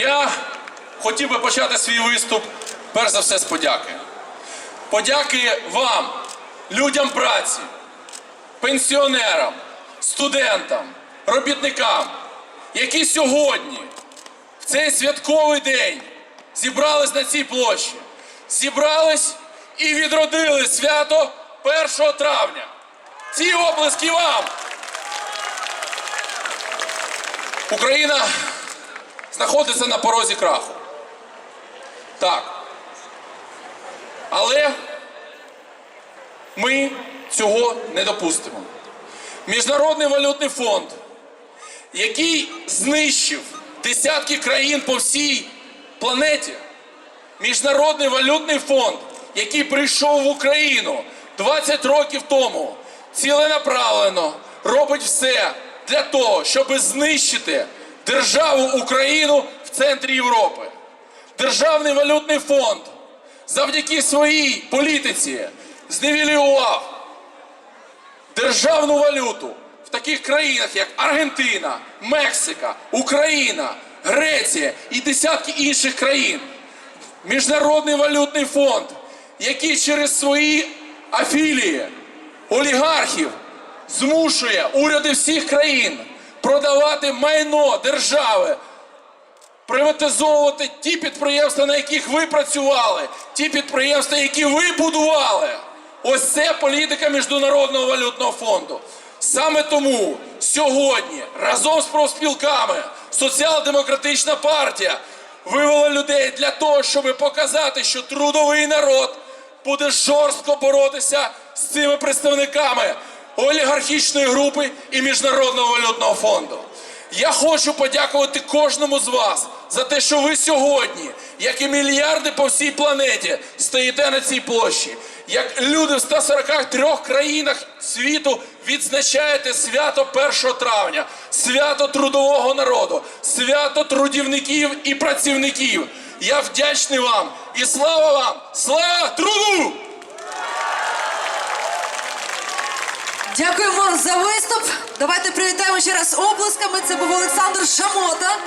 Я хотів би почати свій виступ перш за все з подяки. Подяки вам, людям праці, пенсіонерам, студентам, робітникам, які сьогодні, в цей святковий день, зібрались на цій площі, зібрались і відродили свято 1 травня. Ці оплески вам! Україна знаходиться на порозі краху. Так. Але ми цього не допустимо. Міжнародний валютний фонд, який знищив десятки країн по всій планеті, Міжнародний валютний фонд, який прийшов в Україну 20 років тому, ціленаправлено робить все для того, щоб знищити державу Україну в центрі Європи. Державний валютний фонд завдяки своїй політиці зневілював державну валюту в таких країнах, як Аргентина, Мексика, Україна, Греція і десятки інших країн. Міжнародний валютний фонд, який через свої афілії олігархів змушує уряди всіх країн продавати майно держави, приватизовувати ті підприємства, на яких ви працювали, ті підприємства, які ви будували. Ось це політика Міжнародного валютного фонду. Саме тому сьогодні разом з профспілками Соціал-демократична партія вивела людей для того, щоб показати, що трудовий народ буде жорстко боротися з цими представниками олігархічної групи і Міжнародного валютного фонду. Я хочу подякувати кожному з вас за те, що ви сьогодні, як і мільярди по всій планеті, стоїте на цій площі. Як люди в 143 країнах світу відзначаєте свято 1 травня, свято трудового народу, свято трудівників і працівників. Я вдячний вам і слава вам! Слава труду! Дякуємо за виступ. Давайте привітаємо ще раз оплесками. Це був Олександр Шамота.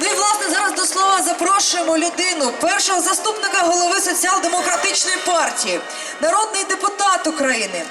Ну і власне зараз до слова запрошуємо людину, першого заступника голови соціал-демократичної партії, народний депутат України,